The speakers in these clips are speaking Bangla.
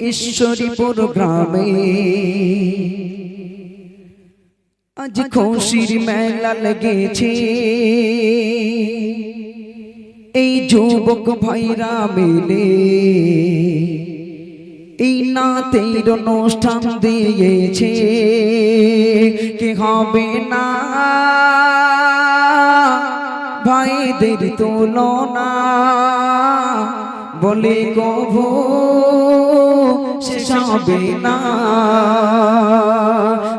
ঈশ্বরীপুর গ্রামে। আজ খুশির মেলা লেগেছে। এই যুবক ভাইরা মিলে এই নাতের অনুষ্ঠান দিয়েছে। কি হবে না? ভাইদের তুলনা। বলে কভু শেষ হবে না।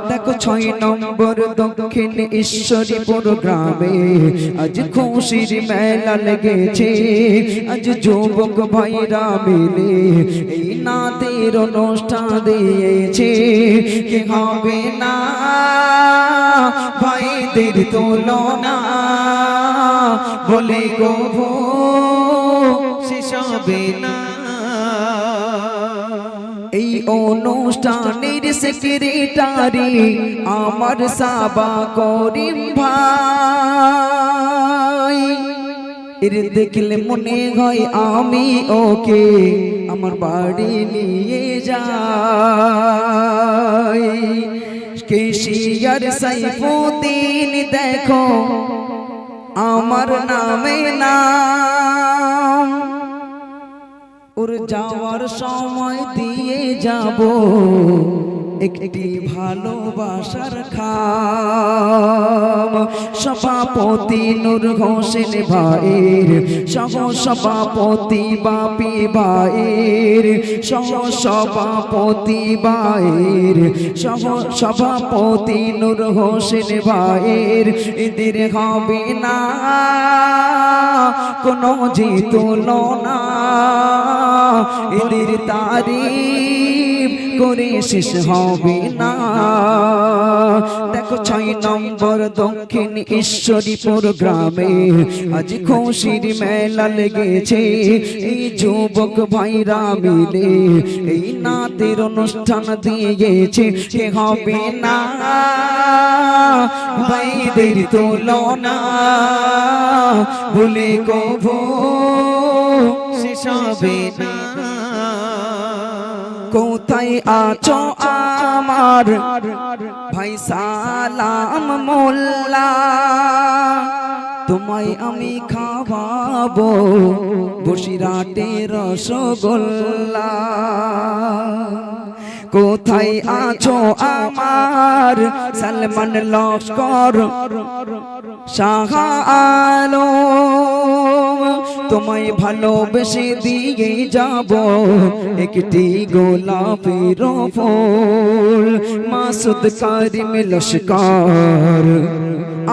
দেখো ছয় নম্বর দক্ষিণ ঈশ্বরীপুর গ্রামে আজ খুশির মেলা লেগেছে। আজ যুবক ভাইরা মিলে এই নাতের অনুষ্ঠান দিয়েছে। কে হবে না ভাইদের তুলনা? বলে গভু হবে না। এই অনুষ্ঠানের সেক্রেটারি আমার সাবা করিম ভাই। এর দেখলে মনে হয় আমি ওকে আমার বাড়ি নিয়ে যাই। কেশিয়ার সাইফুদ্দিন, দেখো, আমার নামে নাম। ওর যাওয়ার সময় দিয়ে যাব। একটি ভালোবাসার খাম। সভাপতি নূর হোসেন ভাইয়ের সহ সভাপতি বাপি ভাইয়ের সহ সভাপতি ভাইয়ের সহ সভাপতি নূর হোসেন ভাইয়ের। এদের হবে না কোনো যে তুলনা। এদের তারিফ করে শেষ হবে না। দেখো ছয় নম্বর দক্ষিণ ঈশ্বরীপুর গ্রামে আজ খুশির মেলা লেগেছে। এই যুবক ভাইরা মিলে এই নাতের অনুষ্ঠান দিয়েছে। কে হবে না। ভাইদের তুলনা, ভুলে কভু হবে না। কোথায় আছো আমার? ভাই সালাম মোল্লা তোমায় আমি খাওয়াবো বসিরাটে রসগোল্লা। কোথায় আছো আমার? সালমান লস্কর শাহ আলো তোমায় ভালোবেসে দিয়ে যাব একটি গোলাপের ফুল মাসুদ কারিম লস্কর।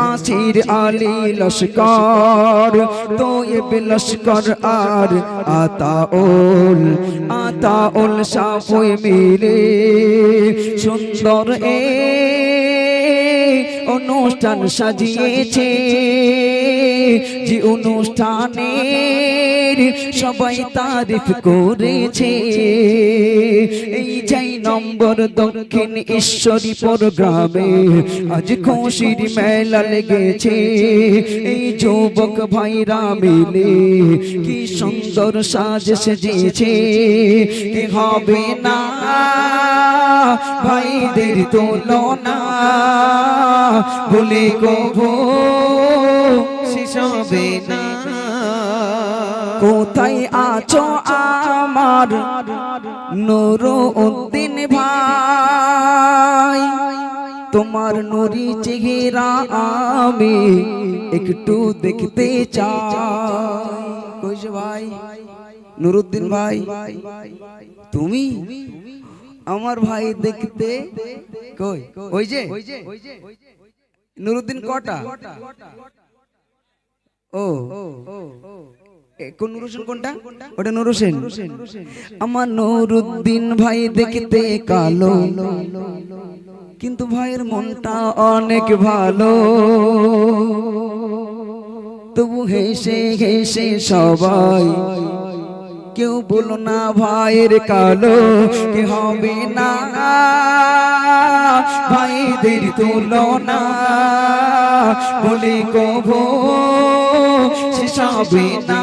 আসির আলী লস্কর তোয়েব লস্কর আর আতাউল আতাউল সাফই মিলে সুন্দর এ অনুষ্ঠান সাজিয়েছে। যে অনুষ্ঠানের সবাই তারিফ করেছে। এই যাই নম্বর দক্ষিণ ঈশ্বরীপুর গ্রামে, আজ খুশির মেলা লেগেছে। এই যুবক ভাইরা মিলে কি সুন্দর সাজ সেজেছে। কি হবে না? ভাইদের তুলনা। বলে কভু শেষ হবে না। কোথায় আছো আমার নুর উদ্দিন ভাই? তোমার নুরি চেহারা আমি একটু দেখতে চাই। ভাই? নুরুদ্দিন ভাই, তুমি? আমার ভাই দেখতে কই? ওই যে? নুরুদ্দিন কটা? ও কোন নুর হোসেন কোনটা? ওটা নুর হোসেন। আমার নুরুদ্দিন ভাই দেখতে কালো, কিন্তু ভাইয়ের মনটা অনেক ভালো। তবু হেসে হেসে সবাই কেউ বলো না ভাইয়ের কালো, কে হবে না? ভাইদের তুলনা বলে কভো শেষ হবে না।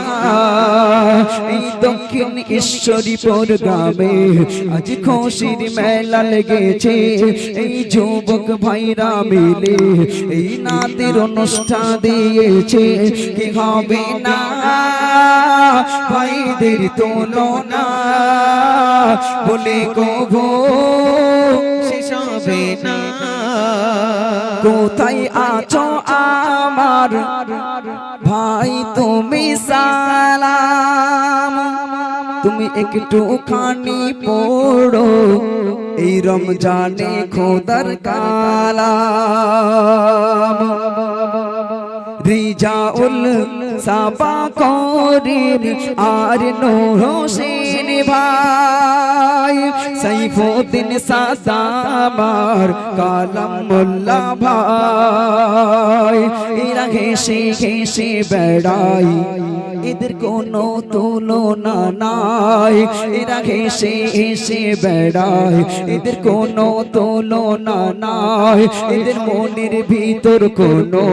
এই দক্ষিণ ঈশ্বরীপুর গ্রামে আজ খুশির মেলা লেগেছে। এই যুবক ভাইরা মিলে এই নাতের অনুষ্ঠান দিয়েছে। কি হবে না? ভাইদের তুলনা। বলে কভো শেষ হবে না। কোথায় আছো আমার? ভাই, তুমি সালাম। তুমি একটু খানি পড়ো। এই রমজানে খোদার কালাম। রিজাউল সাবা করিন আর নূর হোসেন ভাই সাইফুদ্দিন সাদামার কালাম মোল্লা ভাই এরা ঘেসে ঘেসে বেড়াই এদের কোনো তুলনা নাই। এরা ঘেসে এসে বেড়ায়। এদের কোনো তুলনা নাই। এদের মনের ভিতর কোনো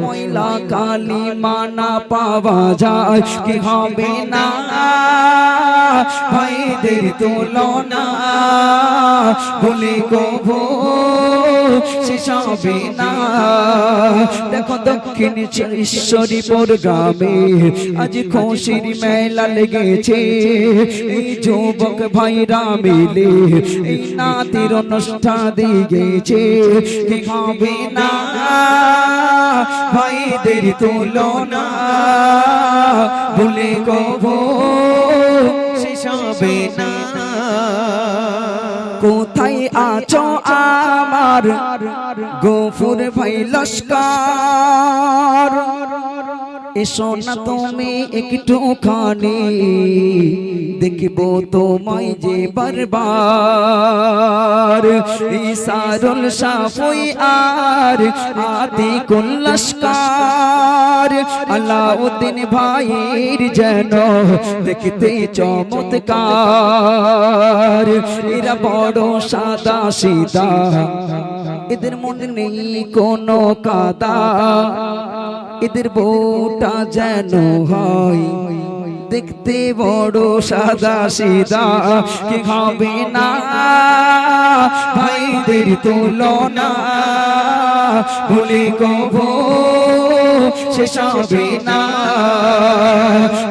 ময়লা কালি মানা পাওয়া যায়। কি হবে না? ভাইদের তুলনা। বলে কভো শেষ হবে না। দেখো দক্ষিণ ঈশ্বরীপুর গ্রামে আজ খুশির মেলা লেগেছে। এই যুবক ভাইরা মিলে এই নাতির অনুষ্ঠান দিয়েছে কি হবে না? ভাইদের তুলনা বলে কভো শেষ হবে না। কোথায় আছো আমার। গফুর ভাই লস্কর। এসো না তুমি একটু খানি দেখব তোমায় যে বারবার। ইসারুল সাফই আর আদি কুল লস্কর। আলাউদ্দিন ভাইয়ের যেন দেখতে চমৎকার। এরা বড় সাদা সিদা এদের মনে নেই কোনো কাদা। এদের বউটা যেন হয়। দেখতে বড় সাদা সিদা কি হবে না? ভাইদের তুলনা, বলে কভো শেষ হবে না।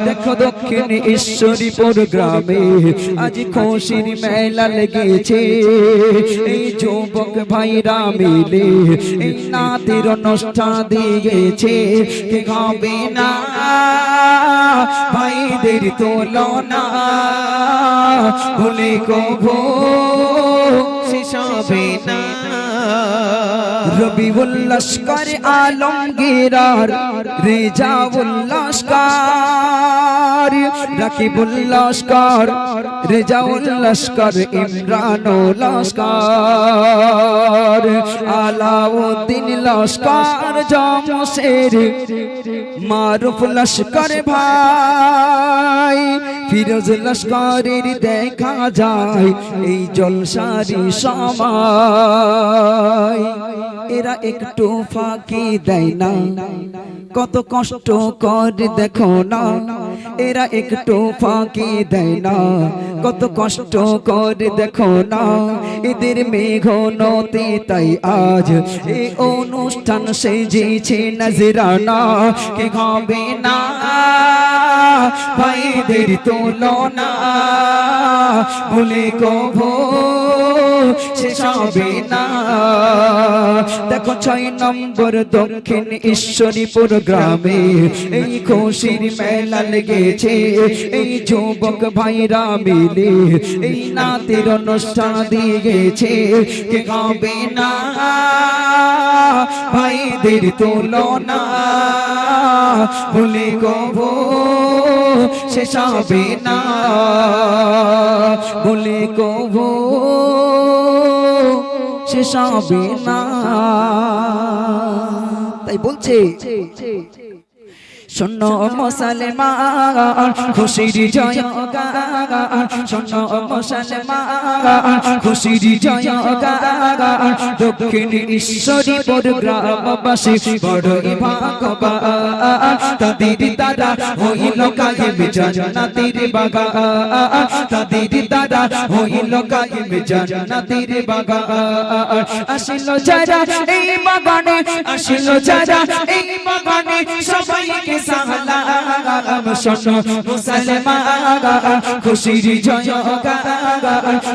দেখো দক্ষিণ ঈশ্বরীপুর গ্রামে আজ খুশির মেলা লেগেছে। এই যুবক ভাইরা মিলে এই নাতির অনুষ্ঠান দিয়েছে। কি হবে না? ভাইদের তুলনা ভুলে কভো শেষ হবে না। রবিউল লস্কর আলমগীরার রেজাউল লস্কর, রাকিবুল লস্কর, রেজাউল লস্কর ইমরান লস্কর, আলাউদ্দিন লস্কর, জমশের মারুফ লস্কর ভাই, ফিরোজ লস্করের দেখা যায়, এই জলসারি সময়। এরা একটু ফাঁকি দেয় না। কত কষ্ট করে দেখো না। এরা একটু ফাঁকি দেয় না। কত কষ্ট করে দেখো না। এদের মেঘ নতে তাই আজ এই অনুষ্ঠান সেজেছে নজরানা। কে হবে না? ভাইদের তুলনা। ভুলে কভো শেষ না। দেখো ছয় নম্বর দক্ষিণ ঈশ্বরীপুর গ্রামে এই খুশির মেলা লেগেছে, এই যুবক ভাইরা মিলে এই নাতের অনুষ্ঠান দিয়েছে। কে হবে না? ভাইদের তুলনা ভুলে কভো শেষ হবে না। ভুলে কভো শেষ হবে না। তাই বলছে শোনো মুসলমান, খুশির জয় গান শোনো মুসলমান খুশির জয় গান দক্ষিণ ঈশ্বরীপুর গ্রামবাসী বড়ই ভাগবান তাদের দ্বারা হইল কায়েম জান্নাতের বাগান, তাদের দ্বারা হইল কায়েম জান্নাতের বাগান। আসিল যারা এই বাগানে, আসিল যারা এই বাগানে, সবাইকে সালাম শোনো, মুসলমান খুশির জয়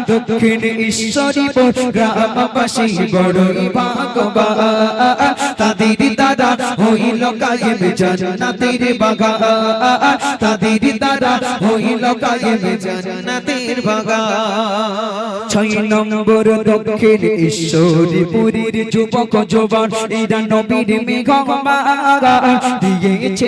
দক্ষিণ ঈশ্বরীপুর গ্রামবাসী বড়ই ভাগবান তাদের দ্বারা হইল কায়েম জান্নাতের বাগান। তাদের দ্বারা হইল কায়েম জান্নাতের বাগান। ছয় যুবক জবান এরা নবীর মেঘমা দিয়েছে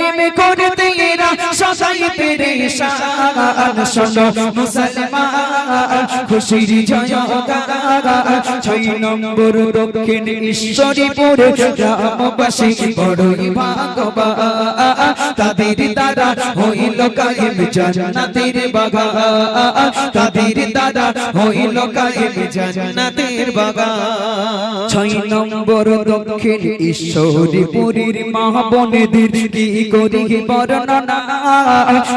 কায়েম করতে এরা সদাই পেরেশান। শোনো মুসলমান খুশির ছয় নম্বর দক্ষিণ ঈশ্বরীপুরে গ্রামবাসী বড়ই ভাগবান তাদের দ্বারা হইল কায়েম জান্নাতের বাগান তাদের দ্বারা হইল কায়েম জান্নাতের বাগান ছয় নম্বর দক্ষিণ ঈশ্বরীপুরীর মহাবনেদের কি করি বর্ণনা?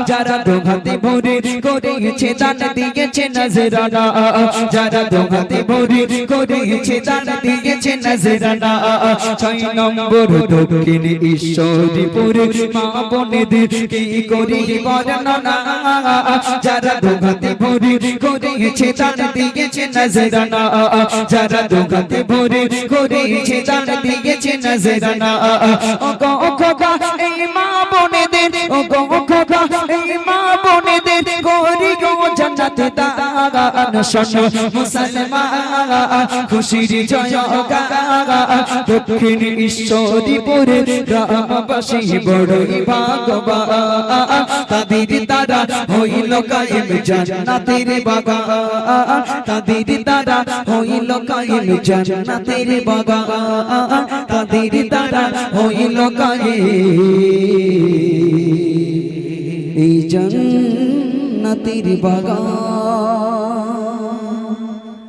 যারা দোঘাতে ভরে করেছে দান দিয়েছে নজরানা। যারা দোঘাতে ভরে করেছে দান দিয়েছে নজরানা। ছয় নম্বর দক্ষিণ ঈশ্বরীপুরীর মহাবনেদের কি করি বর্ণনা? যারা দোঘাতে ভরে করেছে দান দিয়েছে নজরানা। যারা দোঘাতে ভরে করেছে দান দিয়েছে নজরানা। ও গো খোদা এই মা বোনেদের ও গো খোদা এই মা বোনেদের গরি গো জান্নাত দাগান শোনো, মুসলমান, খুশির জয় গান দক্ষিণ ঈশ্বরীপুরে গ্রামবাসী বড়ই ভাগবান তাদের দ্বারা হইল কায়েম জান্নাতের বাগান। তাদের দ্বারা হইল কায়েম জান্নাতের কায়েম। এই জান্নাতের বাগান।